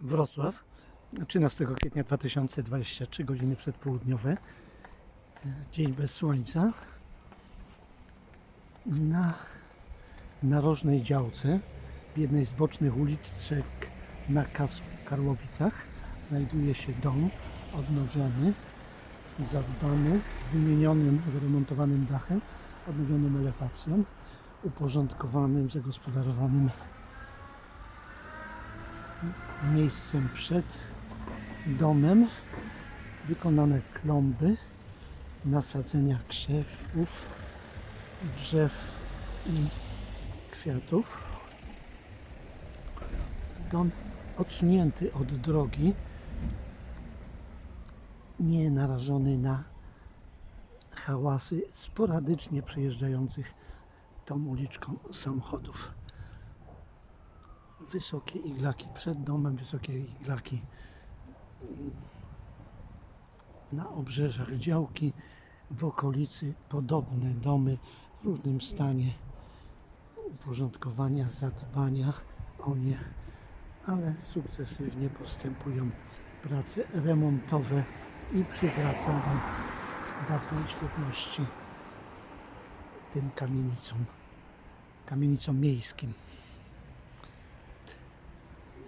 Wrocław, 13 kwietnia 2023, godziny przedpołudniowe. Dzień bez słońca. Na narożnej działce w jednej z bocznych uliczek na Karłowicach znajduje się dom odnowiony, zadbany, z wymienionym, wyremontowanym dachem, odnowioną elewacją, uporządkowanym, zagospodarowanym miejscem przed domem. Wykonane klomby, nasadzenia krzewów, drzew i kwiatów. Dom odsunięty od drogi, nie narażony na hałasy sporadycznie przejeżdżających tą uliczką samochodów. Wysokie iglaki przed domem, wysokie iglaki na obrzeżach działki, w okolicy podobne domy w różnym stanie uporządkowania, zadbania o nie, ale sukcesywnie postępują prace remontowe i przywracania dawnej świetności tym kamienicom, kamienicom miejskim.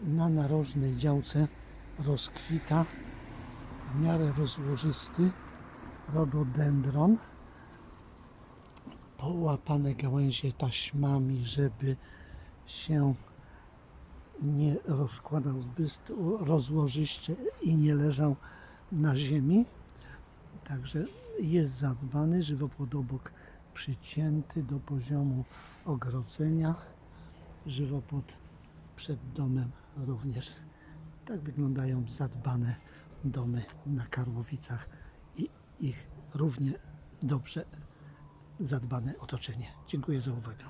Na narożnej działce rozkwita w miarę rozłożysty rododendron połapane gałęzie taśmami, żeby się nie rozkładał zbyt rozłożyście i nie leżał na ziemi. Także jest zadbany żywopłot obok przycięty do poziomu ogrodzenia. Żywopłot przed domem również. Tak wyglądają zadbane domy na Karłowicach i ich równie dobrze zadbane otoczenie. Dziękuję za uwagę.